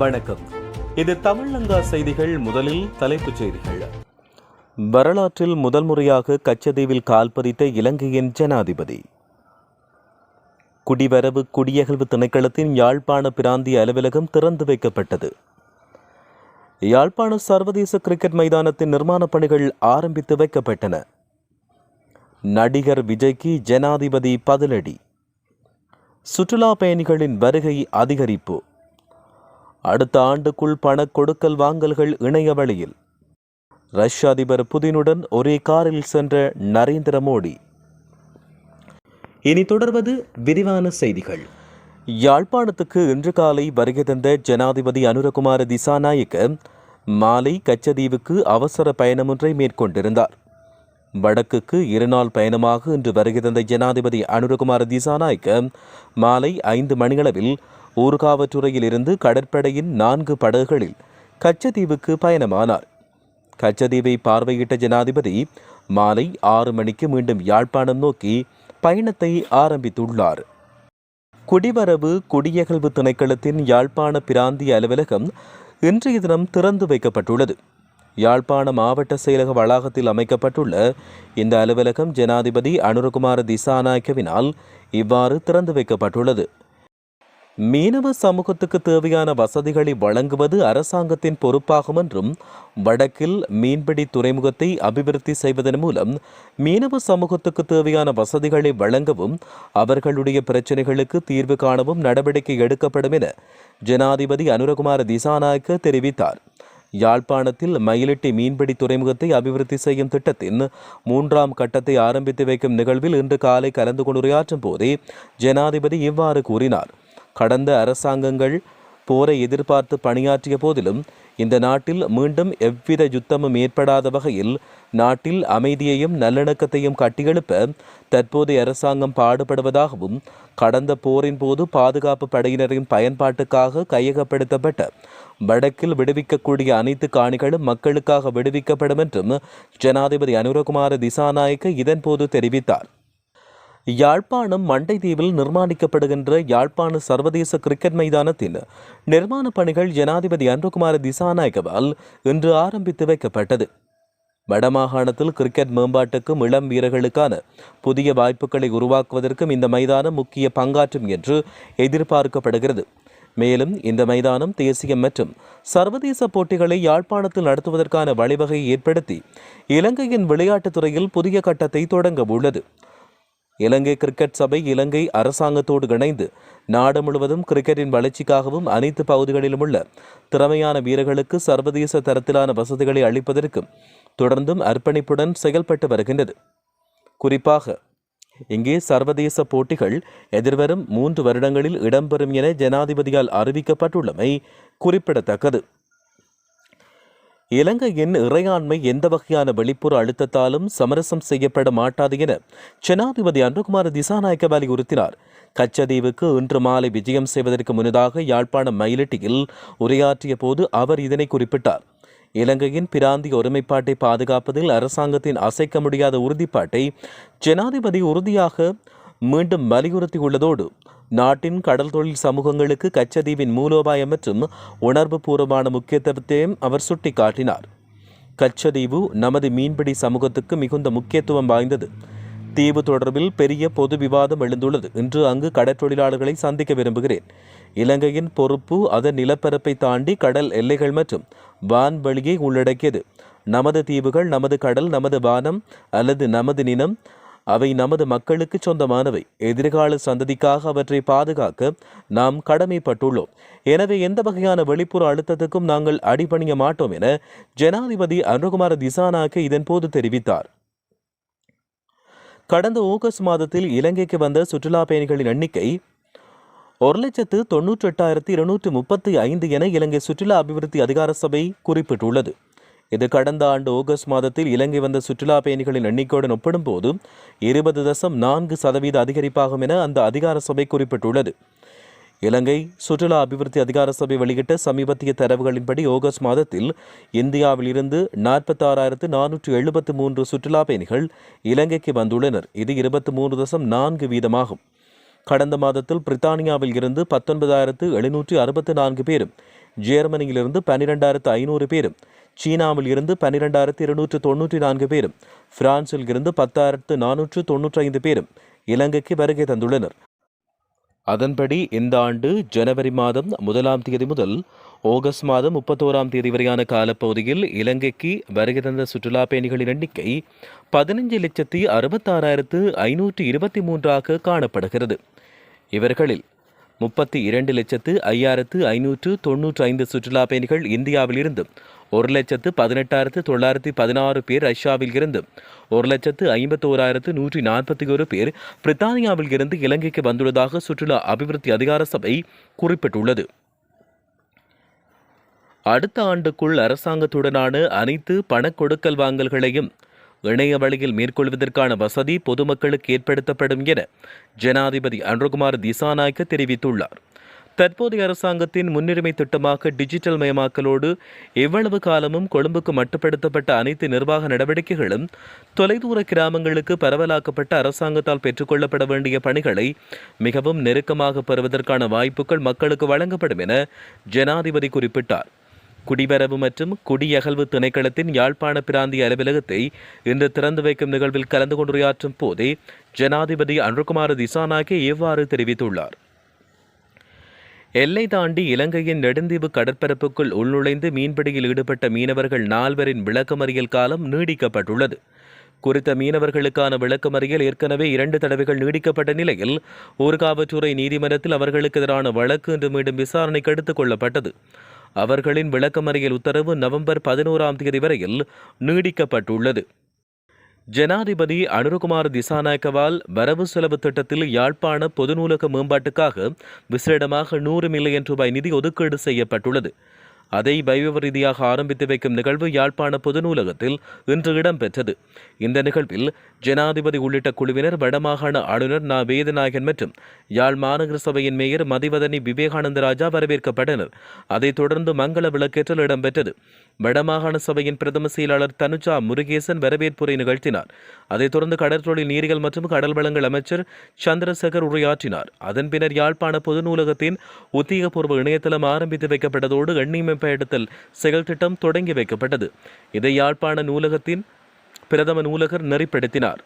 வணக்கம். இது தமிழங்கா செய்திகள் முதலில் தலைப்புச் செய்திகள். வரலாற்றில் முதல் முறையாக கச்சதீவில் கால் பதித்த இலங்கையின் ஜனாதிபதி. குடிவரவு குடியகழ்வு திணைக்களத்தின் யாழ்ப்பாண பிராந்திய அலுவலகம் திறந்து வைக்கப்பட்டது. யாழ்ப்பாண சர்வதேச கிரிக்கெட் மைதானத்தின் நிர்மாணப் பணிகள் ஆரம்பித்து வைக்கப்பட்டன. நடிகர் விஜய்க்கு ஜனாதிபதி பதிலடி. சுற்றுலா பயணிகளின் வருகை அதிகரிப்பு. அடுத்த ஆண்டுக்குள் பண கொடுக்கல் வாங்கல்கள் இணைய வழியில். ரஷ்ய அதிபர் புதினுடன் ஒரே காரில் சென்ற நரேந்திர மோடி. இனி தொடர்வது விரிவான செய்திகள். யாழ்ப்பாணத்துக்கு இன்று காலை வருகை தந்த ஜனாதிபதி அனுரகுமார திசாநாயக்க மாலை கச்சதீவுக்கு அவசர பயணமொன்றை மேற்கொண்டிருந்தார். வடக்குக்கு இருநாள் பயணமாக இன்று வருகை தந்த ஜனாதிபதி அனுரகுமார திசாநாயக்க மாலை ஐந்து மணியளவில் ஊர்காவற்றுறையில் இருந்து கடற்படையின் நான்கு படகுகளில் கச்சதீவுக்கு பயணமானார். கச்சதீவை பார்வையிட்ட ஜனாதிபதி மாலை ஆறு மணிக்கு மீண்டும் யாழ்ப்பாணம் நோக்கி பயணத்தை ஆரம்பித்துள்ளார். குடிவரவு குடியகழ்வு திணைக்களத்தின் யாழ்ப்பாண பிராந்திய அலுவலகம் இன்றைய தினம் திறந்து வைக்கப்பட்டுள்ளது. யாழ்ப்பாண மாவட்ட செயலக வளாகத்தில் அமைக்கப்பட்டுள்ள இந்த அலுவலகம் ஜனாதிபதி அனுரகுமார திசாநாயக்கவினால் இவ்வாறு திறந்து வைக்கப்பட்டுள்ளது. மீனவ சமூகத்துக்கு தேவையான வசதிகளை வழங்குவது அரசாங்கத்தின் பொறுப்பாகும் என்றும் வடக்கில் மீன்பிடி துறைமுகத்தை அபிவிருத்தி செய்வதன் மூலம் மீனவ சமூகத்துக்கு தேவையான வசதிகளை வழங்கவும் அவர்களுடைய பிரச்சினைகளுக்கு தீர்வு காணவும் நடவடிக்கை எடுக்கப்படும் என ஜனாதிபதி அனுரகுமார திசாநாயக்க தெரிவித்தார். யாழ்ப்பாணத்தில் மயிலிட்டி மீன்பிடி துறைமுகத்தை அபிவிருத்தி செய்யும் திட்டத்தின் மூன்றாம் கட்டத்தை ஆரம்பித்து வைக்கும் நிகழ்வில் இன்று காலை கலந்து கொண்டுரையாற்றும் போதே ஜனாதிபதி இவ்வாறு கூறினார். கடந்த அரசாங்கங்கள் போரை எதிர்பார்த்து பணியாற்றிய போதிலும் இந்த நாட்டில் மீண்டும் எவ்வித யுத்தமும் ஏற்படாத வகையில் நாட்டில் அமைதியையும் நல்லிணக்கத்தையும் கட்டியெழுப்ப தற்போதைய அரசாங்கம் பாடுபடுவதாகவும் கடந்த போரின் போது பாதுகாப்பு படையினரின் பயன்பாட்டுக்காக கையகப்படுத்தப்பட்ட வடக்கில் விடுவிக்கக்கூடிய அனைத்து காணிகளும் மக்களுக்காக விடுவிக்கப்படும் என்றும் ஜனாதிபதி அனுரகுமார திசாநாயக்க இதன்போது தெரிவித்தார். யாழ்ப்பாணம் மண்டைதீவில் நிர்மாணிக்கப்படுகின்ற யாழ்ப்பாண சர்வதேச கிரிக்கெட் மைதானத்தின் நிர்மாண பணிகள் ஜனாதிபதி அன்புகுமார் திசாநாயகவால் இன்று ஆரம்பித்து வைக்கப்பட்டது. வடமாகாணத்தில் கிரிக்கெட் மேம்பாட்டுக்கும் இளம் வீரர்களுக்கான புதிய வாய்ப்புகளை உருவாக்குவதற்கும் இந்த மைதானம் முக்கிய பங்காற்றும் என்று எதிர்பார்க்கப்படுகிறது. மேலும் இந்த மைதானம் தேசிய மற்றும் சர்வதேச போட்டிகளை யாழ்ப்பாணத்தில் நடத்துவதற்கான வழிவகையை ஏற்படுத்தி இலங்கையின் விளையாட்டுத் துறையில் புதிய கட்டத்தை தொடங்க உள்ளது. இலங்கை கிரிக்கெட் சபை இலங்கை அரசாங்கத்தோடு இணைந்து நாடு முழுவதும் கிரிக்கெட்டின் வளர்ச்சிக்காகவும் அனைத்து பகுதிகளிலும் உள்ள திறமையான வீரர்களுக்கு சர்வதேச தரத்திலான வசதிகளை அளிப்பதற்கும் தொடர்ந்தும் அர்ப்பணிப்புடன் செயல்பட்டு வருகின்றது. குறிப்பாக இங்கே சர்வதேச போட்டிகள் எதிர்வரும் மூன்று வருடங்களில் இடம்பெறும் என ஜனாதிபதியால் அறிவிக்கப்பட்டுள்ளமை குறிப்பிடத்தக்கது. இலங்கையின் இறையாண்மை எந்த வகையான வெளிப்புற அழுத்தத்தாலும் சமரசம் செய்யப்பட மாட்டாது என ஜனாதிபதி அன்புகுமார் திசாநாயக்க வலியுறுத்தினார் கச்சதீவுக்கு இன்று மாலை விஜயம் செய்வதற்கு முன்னதாக யாழ்ப்பாணம் மயிலட்டியில் உரையாற்றிய போது அவர் இதனை குறிப்பிட்டார். இலங்கையின் பிராந்திய ஒருமைப்பாட்டை பாதுகாப்பதில் அரசாங்கத்தின் அசைக்க முடியாத உறுதிப்பாட்டை ஜனாதிபதி உறுதியாக மீண்டும் வலியுறுத்தியுள்ளதோடு நாட்டின் கடல் தொழில் சமூகங்களுக்கு கச்சதீவின் மூலோபாயம் மற்றும் உணர்வு பூர்வமான முக்கியத்துவத்தையும் அவர் சுட்டிக்காட்டினார். கச்சதீவு நமது மீன்பிடி சமூகத்துக்கு மிகுந்த முக்கியத்துவம் வாய்ந்தது. தீவு தொடர்பில் பெரிய பொது விவாதம் எழுந்துள்ளது. இன்று அங்கு கடற்றொழிலாளர்களை சந்திக்க விரும்புகிறேன். இலங்கையின் பொறுப்பு அதன் நிலப்பரப்பை தாண்டி கடல் எல்லைகள் மற்றும் வான்வெளியை உள்ளடக்கியது. நமது தீவுகள் நமது கடல் நமது வானம் அல்லது நமது நினம் அவை நமது மக்களுக்கு சொந்தமானவை. எதிர்கால சந்ததிக்காக அவற்றை பாதுகாக்க நாம் கடமைப்பட்டுள்ளோம். எனவே எந்த வகையான வெளிப்புற அழுத்தத்துக்கும் நாங்கள் அடிபணிய மாட்டோம் என ஜனாதிபதி அனுகுமார திசானாக்க இதன்போது தெரிவித்தார். கடந்த ஆகஸ்ட் மாதத்தில் இலங்கைக்கு வந்த சுற்றுலா பயணிகளின் எண்ணிக்கை ஒரு லட்சத்து தொன்னூற்றி எட்டாயிரத்தி இருநூற்றி முப்பத்தி ஐந்து என இலங்கை சுற்றுலா அபிவிருத்தி அதிகார சபை குறிப்பிட்டுள்ளது. இது கடந்த ஆண்டு ஆகஸ்ட் மாதத்தில் இலங்கை வந்த சுற்றுலா பயணிகளின் எண்ணிக்கையுடன் ஒப்பிடும்போது இருபது தசம் நான்கு சதவீத அதிகரிப்பாகும் என அந்த அதிகார சபை குறிப்பிட்டுள்ளது. இலங்கை சுற்றுலா அபிவிருத்தி அதிகார சபை வெளியிட்ட சமீபத்திய தரவுகளின்படி ஆகஸ்ட் மாதத்தில் இந்தியாவில் இருந்து நாற்பத்தாறாயிரத்து நானூற்று எழுபத்து மூன்று சுற்றுலா பயணிகள் இலங்கைக்கு வந்துள்ளனர். இது இருபத்தி மூன்று தசம் நான்கு வீதமாகும். கடந்த மாதத்தில் பிரித்தானியாவில் இருந்து பத்தொன்பதாயிரத்து எழுநூற்றி அறுபத்து நான்கு பேரும் ஜெர்மனியிலிருந்து பன்னிரெண்டாயிரத்து ஐநூறு பேரும் சீனாவில் இருந்து பன்னிரெண்டாயிரத்து இருநூற்று தொன்னூற்றி நான்கு பேரும் பிரான்சில் இருந்து பத்தாயிரத்து நானூற்று தொன்னூற்றி ஐந்து பேரும் இலங்கைக்கு வருகை தந்துள்ளனர். அதன்படி இந்த ஆண்டு ஜனவரி மாதம் முதலாம் தேதி முதல் ஆகஸ்ட் மாதம் முப்பத்தோராம் தேதி வரையான காலப்பகுதியில் இலங்கைக்கு வருகை தந்த சுற்றுலா பயணிகளின் எண்ணிக்கை பதினஞ்சு லட்சத்தி அறுபத்தாறாயிரத்து ஐநூற்றி இருபத்தி மூன்றாக காணப்படுகிறது. இவர்களில் முப்பத்தி இரண்டு லட்சத்து ஐயாயிரத்து ஐநூற்று தொன்னூற்று ஐந்து சுற்றுலா பயணிகள் இந்தியாவில் இருந்து ஒரு லட்சத்து பதினெட்டாயிரத்து தொள்ளாயிரத்தி பதினாறு பேர் ரஷ்யாவில் இருந்து ஒரு லட்சத்து ஐம்பத்தோராயிரத்து நூற்றி நாற்பத்தி ஒரு பேர் பிரித்தானியாவில் இருந்து இலங்கைக்கு வந்துள்ளதாக சுற்றுலா அபிவிருத்தி அதிகார சபை குறிப்பிட்டுள்ளது. அடுத்த ஆண்டுக்குள் அரசாங்கத்துடனான அனைத்து பணக்கொடுக்கல் வாங்கல்களையும் இணைய வழியில் மேற்கொள்வதற்கான வசதி பொதுமக்களுக்கு ஏற்படுத்தப்படும் என ஜனாதிபதி அனுகுமார் திசாநாயக்க தெரிவித்துள்ளார். தற்போதைய அரசாங்கத்தின் முன்னுரிமை திட்டமாக டிஜிட்டல் மயமாக்கலோடு எவ்வளவு காலமும் கொழும்புக்கு மட்டுப்படுத்தப்பட்ட அனைத்து நிர்வாக நடவடிக்கைகளும் தொலைதூர கிராமங்களுக்கு பரவலாக்கப்பட்ட அரசாங்கத்தால் பெற்றுக்கொள்ளப்பட வேண்டிய பணிகளை மிகவும் நெருக்கமாக பெறுவதற்கான வாய்ப்புகள் மக்களுக்கு வழங்கப்படும் என ஜனாதிபதி குறிப்பிட்டார். குடிவரவு மற்றும் குடியகழ்வு திணைக்களத்தின் யாழ்ப்பாண பிராந்திய அலுவலகத்தை இன்று திறந்து வைக்கும் நிகழ்வில் கலந்து கொண்டுரையாற்றும் போதே ஜனாதிபதி அனுகுமார திசாநாயக்கே இவ்வாறு தெரிவித்துள்ளார். எல்லை தாண்டி இலங்கையின் நெடுந்தீவு கடற்பரப்புக்குள் உள்நுழைந்து மீன்பிடியில் ஈடுபட்ட மீனவர்கள் நால்வரின் விளக்கமறியல் காலம் நீடிக்கப்பட்டுள்ளது. குறித்த மீனவர்களுக்கான விளக்கமறியல் ஏற்கனவே இரண்டு தடவைகள் நீடிக்கப்பட்ட நிலையில் ஊர்காவற்றுறை நீதிமன்றத்தில் அவர்களுக்கு எதிரான வழக்கு இன்று மீண்டும் விசாரணைக்கு எடுத்துக் கொள்ளப்பட்டது. அவர்களின் விளக்கமறியல் உத்தரவு நவம்பர் பதினோராம் தேதி வரையில் நீடிக்கப்பட்டுள்ளது. ஜனாதிபதி அனுரகுமார் திசாநாயக்கவால் வரவு செலவு திட்டத்தில் யாழ்ப்பாண பொது நூலக மேம்பாட்டுக்காக விசேடமாக நூறு மில்லியன் ரூபாய் நிதி ஒதுக்கீடு செய்யப்பட்டுள்ளது. அதை வைபவ ரீதியாக ஆரம்பித்து வைக்கும் நிகழ்வு யாழ்ப்பாண பொது நூலகத்தில் இன்று இடம்பெற்றது. இந்த நிகழ்வில் ஜனாதிபதி உள்ளிட்ட குழுவினர் வடமாகாண ஆளுநர் நா. வேதநாயகன் மற்றும் யாழ் மாநகர சபையின் மேயர் மதிவதனி விவேகானந்த ராஜா வரவேற்கப்பட்டனர். அதைத் தொடர்ந்து மங்கள விளக்கேற்றல் இடம்பெற்றது. வடமாகாண சபையின் பிரதம செயலாளர் தனுஜா முருகேசன் வரவேற்புரை நிகழ்த்தினார். அதைத் தொடர்ந்து கடற்தொழில் நீரியல் மற்றும் கடல் வளங்கள் அமைச்சர் சந்திரசேகர் உரையாற்றினார். அதன் பின்னர் யாழ்ப்பாண பொது நூலகத்தின் உத்தியோகபூர்வ இணையதளம் ஆரம்பித்து வைக்கப்பட்டதோடு எண்ணீமைப்ப இடத்தில் செயல் திட்டம் தொடங்கி வைக்கப்பட்டது. இதை யாழ்ப்பாண நூலகத்தின் பிரதம நூலகர் நெறிப்படுத்தினார்.